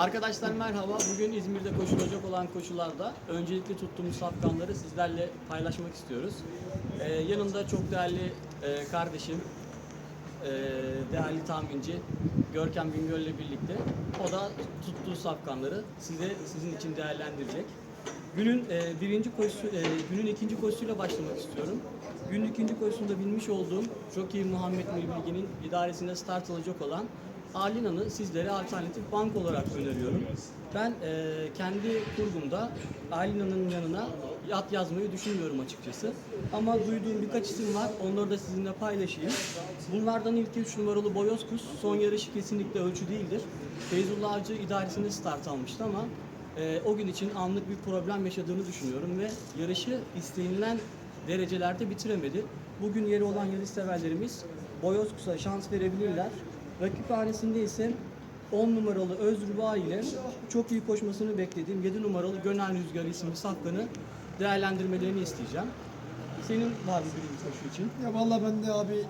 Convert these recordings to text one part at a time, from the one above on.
Arkadaşlar merhaba. Bugün İzmir'de koşulacak olan koşularda öncelikli tuttuğumuz safkanları sizlerle paylaşmak istiyoruz. Ee, yanımda çok değerli e, kardeşim, e, değerli tahminci Görkem Bingöl ile birlikte. O da tuttuğu safkanları size sizin için değerlendirecek. Günün e, birinci koşusu, e, günün ikinci koşusuyla başlamak istiyorum. Günün ikinci koşusunda bilmiş olduğum iyi Muhammed Bilgi'nin idaresinde start alacak olan Alina'nı sizlere alternatif bank olarak öneriyorum. Ben e, kendi kurgumda Alina'nın yanına yat yazmayı düşünmüyorum açıkçası. Ama duyduğum birkaç isim var. Onları da sizinle paylaşayım. Bunlardan ilki 3 numaralı Boyozkus. Son yarışı kesinlikle ölçü değildir. Feyzullah Avcı idaresinde start almıştı ama e, o gün için anlık bir problem yaşadığını düşünüyorum ve yarışı istenilen derecelerde bitiremedi. Bugün yeri olan yarış severlerimiz Boyozkus'a şans verebilirler. Rakiphanesinde ise 10 numaralı Özrüba ile çok iyi koşmasını beklediğim 7 numaralı Gönen Rüzgarı isimli safkanı değerlendirmelerini isteyeceğim. Senin var mı birinci koşu için? Ya vallahi ben de abi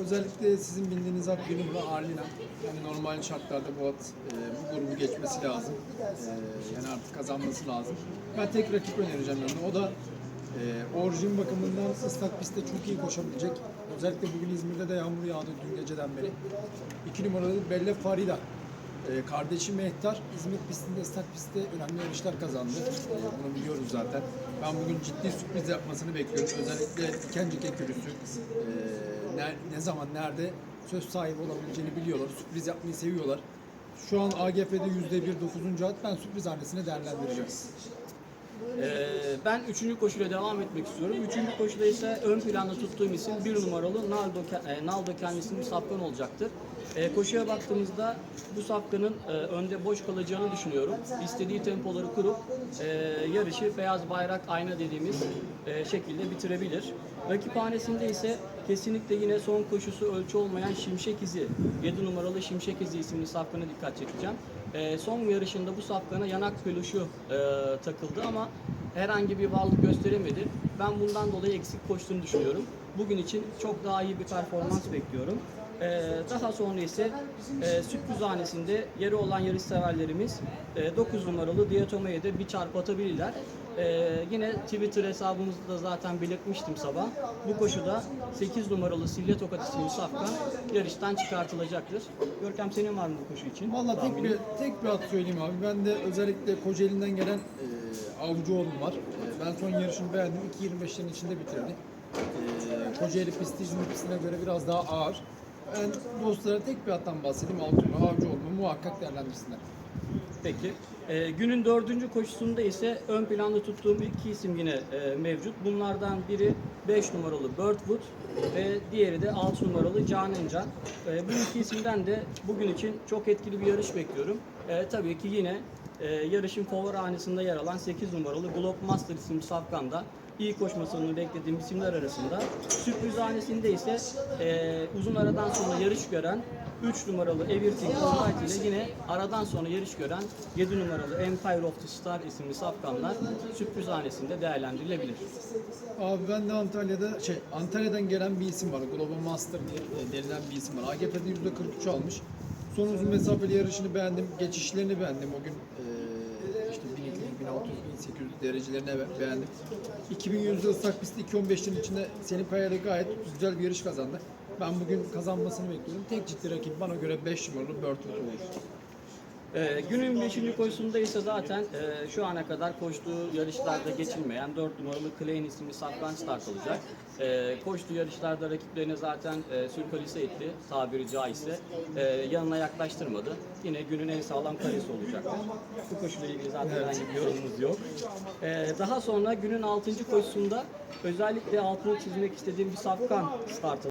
özellikle sizin bildiğiniz at Gönül ve Arlina. Yani normal şartlarda bu at e, bu grubu geçmesi lazım. E, yani artık kazanması lazım. Ben tek rakip önereceğim yanına. O da e, orijin bakımından ıslak pistte çok iyi koşabilecek. Özellikle bugün İzmir'de de yağmur yağdı dün geceden beri. İki numaralı Belle Farida. E, kardeşi Mehtar İzmir pistinde, ıslak pistte önemli yarışlar kazandı. E, bunu biliyoruz zaten. Ben bugün ciddi sürpriz yapmasını bekliyorum. Özellikle Dikencik ekürüsü. E, ne, ne zaman, nerede söz sahibi olabileceğini biliyorlar. Sürpriz yapmayı seviyorlar. Şu an AGF'de %1 9. at. Ben sürpriz hanesine değerlendireceğim. Ee, ben üçüncü koşuyla devam etmek istiyorum. Üçüncü koşuda ise ön planda tuttuğum isim bir numaralı Naldo, e, Naldo kendisinin safkan olacaktır. Ee, koşuya baktığımızda bu safkanın e, önde boş kalacağını düşünüyorum. İstediği tempoları kurup e, yarışı beyaz bayrak ayna dediğimiz e, şekilde bitirebilir. Rakiphanesinde ise kesinlikle yine son koşusu ölçü olmayan Şimşek İzi, 7 numaralı Şimşek İzi isimli safkana dikkat çekeceğim. E, son yarışında bu safkana yanak peluşu e, takıldı ama herhangi bir varlık gösteremedi. Ben bundan dolayı eksik koştuğunu düşünüyorum. Bugün için çok daha iyi bir performans bekliyorum. E, daha sonra ise e, sürprizhanesinde yeri olan yarış severlerimiz e, 9 numaralı Diatome'ye de bir çarp atabilirler. E, yine Twitter hesabımızda da zaten belirtmiştim sabah. Bu koşuda 8 numaralı Silya Tokat isimli safkan yarıştan çıkartılacaktır. Görkem senin var mı bu koşu için? Vallahi tek bir tek bir at söyleyeyim abi. Ben de özellikle Kocaeli'nden gelen e, Avcıoğlu'm var. E, ben son yarışını beğendim. 2.25'lerin içinde bitirdi. E, Kocaeli pisti İzmir pistine göre biraz daha ağır. Ben dostlara tek bir attan bahsedeyim. Altınoluk Avcıoğlu'nu muhakkak değerlendirsinler. Peki. Ee, günün dördüncü koşusunda ise ön planda tuttuğum iki isim yine e, mevcut. Bunlardan biri 5 numaralı Birdwood ve diğeri de 6 numaralı Can Encan. E, bu iki isimden de bugün için çok etkili bir yarış bekliyorum. E, tabii ki yine e, yarışın favorihanesinde yer alan 8 numaralı Globe Master isimli safkanda iyi koşmasını beklediğim isimler arasında. Sürprizhanesinde ise e, uzun aradan sonra yarış gören 3 numaralı Everything Alright ile yine aradan sonra yarış gören 7 numaralı Empire of the Star isimli safkanlar sürprizhanesinde değerlendirilebilir. Abi ben de Antalya'da şey Antalya'dan gelen bir isim var. Global Master diye e, denilen bir isim var. AGF'de %43 almış. Son uzun mesafeli yarışını beğendim. Geçişlerini beğendim. O gün e, işte 1200, 1600, 1800 derecelerini be- beğendim. 2100'de ıslak pistte 2.15'lerin içinde Selim Kaya'da gayet güzel bir yarış kazandı. Ben bugün kazanmasını bekliyorum. Tek ciddi rakip bana göre 5 numaralı Birdwood olur. Ee, günün 5. koşusunda ise zaten e, şu ana kadar koştuğu yarışlarda geçilmeyen 4 numaralı Klein isimli safkan start alacak. E, koştuğu yarışlarda rakiplerine zaten e, sürkalise etti tabiri caizse. E, yanına yaklaştırmadı. Yine günün en sağlam kalesi olacaktır. Bu koşuyla ilgili zaten herhangi bir yorumumuz yok. E, daha sonra günün 6. koşusunda özellikle altını çizmek istediğim bir safkan start